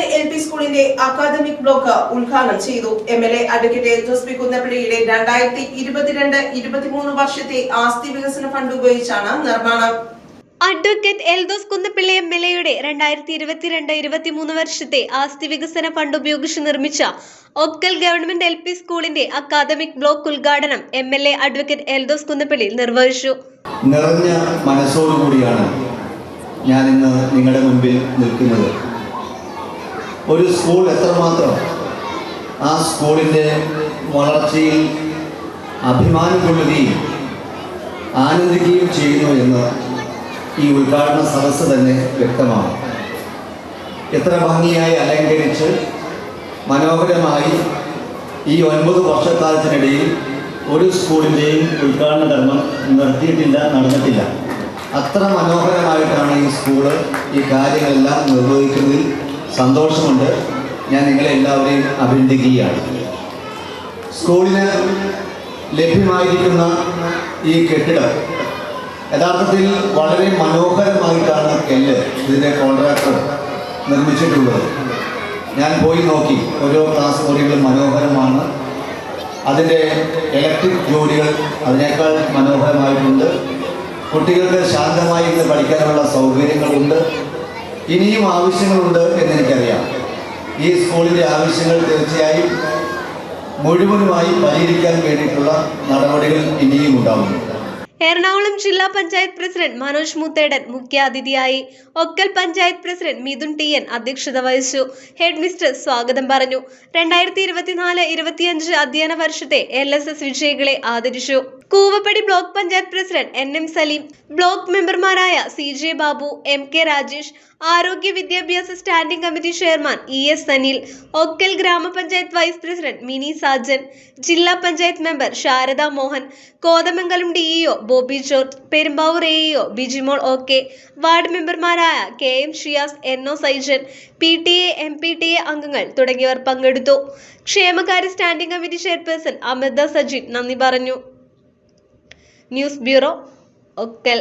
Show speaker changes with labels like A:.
A: Government L P സ്കൂളിന്റെ academic block ഉദ്ഘാടനം ചെയ്തു. M L A advocate Josby കുന്നപ്പിള്ളിയുടെ രണ്ടായിരത്തി ഇരുപത്തിരണ്ട് ഇരുപത്തിമൂന്ന് വർഷത്തെ ആസ്തി വികസന ഫണ്ട് ഉപയോഗിച്ചാണ് നിർമ്മാണം.
B: Advocate Eldhose Kunnappilly M L എയുടെ രണ്ടായിരത്തി ഇരുപത്തിരണ്ട് ഇരുപത്തിമൂന്ന് വർഷത്തെ ആസ്തി വികസന ഫണ്ട് ഉപയോഗിച്ച് നിർമ്മിച്ച ഒക്കൽ ഗവൺമെന്റ് എൽ പി സ്കൂളിന്റെ അക്കാദമിക് ബ്ലോക്ക് ഉദ്ഘാടനം M L A advocate Eldhose Kunnappilly നിർവഹിച്ചു.
C: നിറഞ്ഞ മനസ്സോടുകൂടിയാണ് ഞാൻ ഇന്ന് നിങ്ങളുടെ മുമ്പിൽ നിൽക്കുന്നത്. ഒരു സ്കൂൾ എത്രമാത്രം? ആ സ്കൂളിന്റെ വളർച്ചയിൽ അഭിമാനം കൊള്ളുകയും ആനന്ദിക്കുകയും ചെയ്യുന്നു എന്ന് ഈ ഉദ്ഘാടന സദസ്സ് തന്നെ വ്യക്തമാണ്. എത്ര ഭംഗിയായി അലങ്കരിച്ച് മനോഹരമായി ഈ ഒൻപത് വർഷക്കാലത്തിനിടയിൽ ഒരു സ്കൂളിന്റെയും ഉദ്ഘാടന ധർമ്മം നിർത്തിയിട്ടില്ല നടന്നിട്ടില്ല. അത്ര മനോഹരമായിട്ടാണ് ഈ സ്കൂൾ ഈ കാര്യങ്ങളെല്ലാം നിർവഹിക്കുന്നതിൽ സന്തോഷമുണ്ട്. ഞാൻ നിങ്ങളെ എല്ലാവരെയും അഭിനന്ദിക്കുകയാണ്. സ്കൂളിന് ലഭ്യമായിരിക്കുന്ന ഈ കെട്ടിടം യഥാർത്ഥത്തിൽ വളരെ മനോഹരമായിട്ടാണ് കെല്ല് ഇതിന്റെ കോൺട്രാക്ടർ നിർമ്മിച്ചിട്ടുള്ളത്. ഞാൻ പോയി നോക്കി. ഓരോ ക്ലാസ് മുറികളും മനോഹരമാണ്. അതിന്റെ ഇലക്ട്രിക് ജോലികൾ അതിനേക്കാൾ മനോഹരമായിട്ടുണ്ട്. കുട്ടികൾക്ക് ശാന്തമായി ഇന്ന് പഠിക്കാനുള്ള സൗകര്യങ്ങളുണ്ട്. ഇനിയും ആവശ്യങ്ങളുണ്ട് എന്ന് എനിക്കറിയാം. ഈ സ്കൂളിന്റെ ആവശ്യങ്ങൾ തീർച്ചയായും മുഴുവനുമായി പരിഹരിക്കാൻ വേണ്ടിയിട്ടുള്ള നടപടികൾ ഇനിയും ഉണ്ടാവുന്നു
B: എറണാകുളം ജില്ലാ പഞ്ചായത്ത് പ്രസിഡന്റ് മനോജ് മുത്തേടൻ മുഖ്യാതിഥിയായി Okkal panchayat president Mithun T N അധ്യക്ഷത വഹിച്ചു. ഹെഡ് മിസ്റ്റർ സ്വാഗതം പറഞ്ഞു. രണ്ടായിരത്തി ഇരുപത്തിനാല് ഇരുപത്തിയഞ്ച് അധ്യയന വർഷത്തെ എൽ എസ് എസ് വിജയികളെ ആദരിച്ചു. Koovappady block panchayat president N M Saleem block മെമ്പർമാരായ C J Babu M K Rajesh ആരോഗ്യ വിദ്യാഭ്യാസ standing committee chairman E S Anil Okkal ഗ്രാമപഞ്ചായത്ത് വൈസ് പ്രസിഡന്റ് മിനി സാജൻ ജില്ലാ panchayat member Sharada Mohan Kothamangalam DEO Bobby George Perumbavoor AEO Bijimol O K ward മെമ്പർമാരായ K M Shiyas N O Saijan P T A M P T A അംഗങ്ങൾ തുടങ്ങിയവർ പങ്കെടുത്തു. ക്ഷേമകാര്യ standing committee chairperson Amrutha Sajin നന്ദി പറഞ്ഞു. News bureau Okkal.